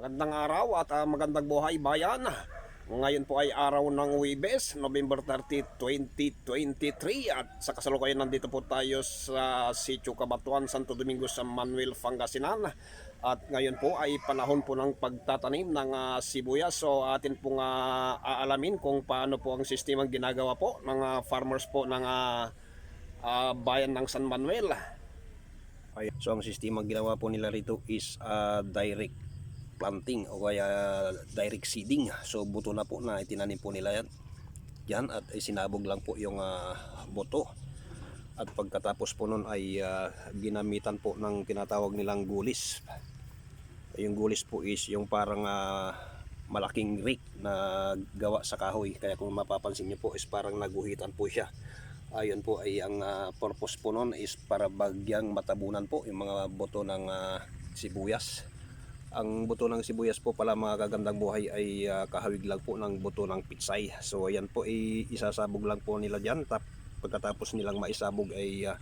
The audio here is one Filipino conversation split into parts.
Magandang araw at ah, magandang buhay bayan. Ngayon po ay araw ng Webes, November 30, 2023 at sa kasalukuyan nandito po tayo sa Sitio Cabatuan, Santo Domingo, San Manuel, Pangasinan. At ngayon po ay panahon po ng pagtatanim ng ah, sibuyas. So atin pong ah, aalamin kung paano po ang sistemang ginagawa po ng ah, farmers po ng ah, ah, bayan ng San Manuel. So ang sistema ginawa po nila rito is uh, direct planting o kaya direct seeding. So buto na po na itinanim po nila yan. Yan at isinabog lang po yung uh, buto. At pagkatapos po nun ay uh, ginamitan po ng tinatawag nilang gulis. Yung gulis po is yung parang uh, malaking rake na gawa sa kahoy. Kaya kung mapapansin niyo po is parang naguhitan po siya. Ayun po ay ang ah, purpose po nun is para bagyang matabunan po yung mga buto ng ah, sibuyas. Ang buto ng sibuyas po pala mga kagandang buhay ay ah, kahawig lang po ng buto ng pitsay. So ayan po ay isasabog lang po nila dyan. Tap, pagkatapos nilang maisabog ay ah,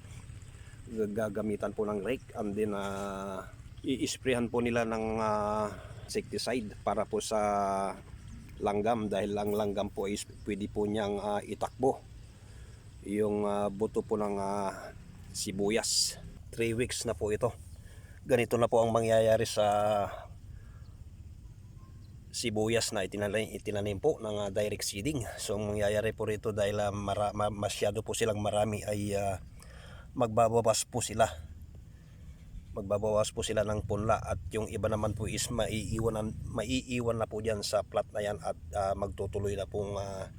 gagamitan po ng rake and then uh, i-sprayhan po nila ng ah, insecticide para po sa langgam dahil ang langgam po is pwede po niyang ah, itakbo yung ah, buto po ng ah, sibuyas. 3 weeks na po ito. Ganito na po ang mangyayari sa sibuyas na itinanim, itinanim po ng ah, direct seeding. So ang mangyayari po rito dahil ah, mara, ma- masyado po silang marami ay ah, magbabawas po sila. Magbabawas po sila ng punla at yung iba naman po is maiiwan, maiiwan na po dyan sa plat na yan at ah, magtutuloy na pong ah,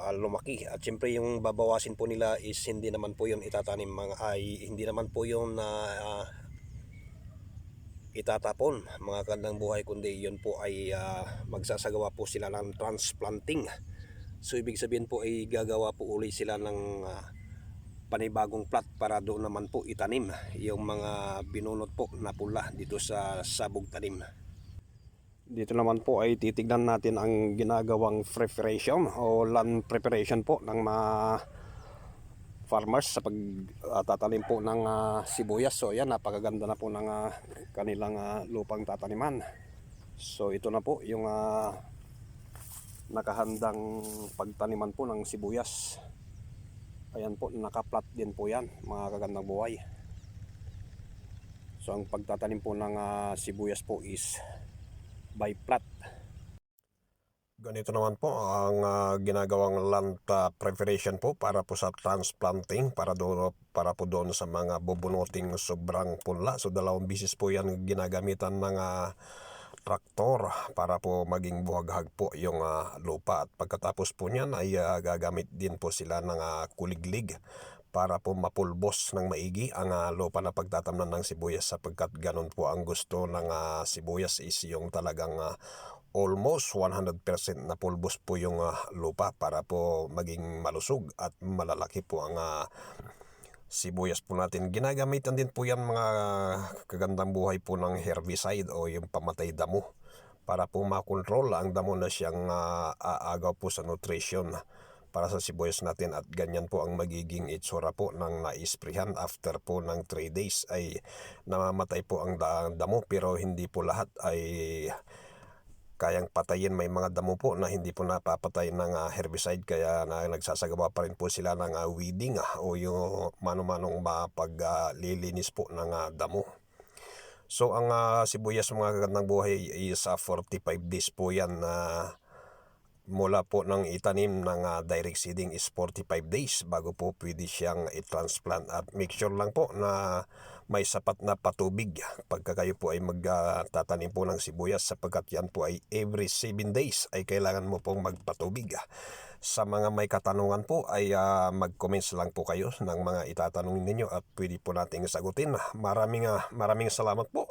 ah, lumaki at syempre yung babawasin po nila is hindi naman po yun itatanim mga ay hindi naman po yun na ah, itatapon. Mga kandang buhay kundi yun po ay ah, magsasagawa po sila ng transplanting. So ibig sabihin po ay gagawa po uli sila ng ah, panibagong plat para doon naman po itanim yung mga binunot po na pula dito sa sabog tanim. Dito naman po ay titignan natin ang ginagawang preparation o land preparation po ng mga farmers sa pagtatanim po ng ah, sibuyas. So yan, napakaganda na po ng ah, kanilang ah, lupang tataniman. So ito na po yung ah, nakahandang pagtaniman po ng sibuyas. Ayan po, nakaplat din po yan, mga kagandang buhay. So ang pagtatanim po ng ah, sibuyas po is by plat. Ganito naman po ang ah, ginagawang land ah, preparation po para po sa transplanting para do para po doon sa mga bubunuting sobrang punla. So dalawang bisis po yan ginagamitan ng ah, traktor para po maging buhaghag po yung ah, lupa at pagkatapos po niyan ay ah, gagamit din po sila ng ah, kuliglig para po mapulbos ng maigi ang ah, lupa na pagtatamnan ng sibuyas sapagkat ganun po ang gusto ng ah, sibuyas is yung talagang ah, almost 100% na pulbos po yung ah, lupa para po maging malusog at malalaki po ang ah, sibuyas po natin. Ginagamitan din po yan mga kagandang buhay po ng herbicide o yung pamatay damo para po makontrol ang damo na siyang ah, aagaw po sa nutrition para sa sibuyas natin at ganyan po ang magiging itsura po ng naisprihan after po ng 3 days ay namamatay po ang da- damo pero hindi po lahat ay kayang patayin may mga damo po na hindi po napapatay ng ah, herbicide kaya na nagsasagawa pa rin po sila ng ah, weeding ah, o yung mano-manong mapaglilinis po ng damo. So ang sibuyas mga kagandang buhay is ah, 45 days po yan na mula po ng itanim ng ah, direct seeding is 45 days bago po pwede siyang i-transplant at make sure lang po na may sapat na patubig pagka kayo po ay magtatanim po ng sibuyas sapagkat yan po ay every 7 days ay kailangan mo pong magpatubig. Sa mga may katanungan po ay ah, mag-comments lang po kayo ng mga itatanong ninyo at pwede po nating sagutin. Maraming ah, maraming salamat po.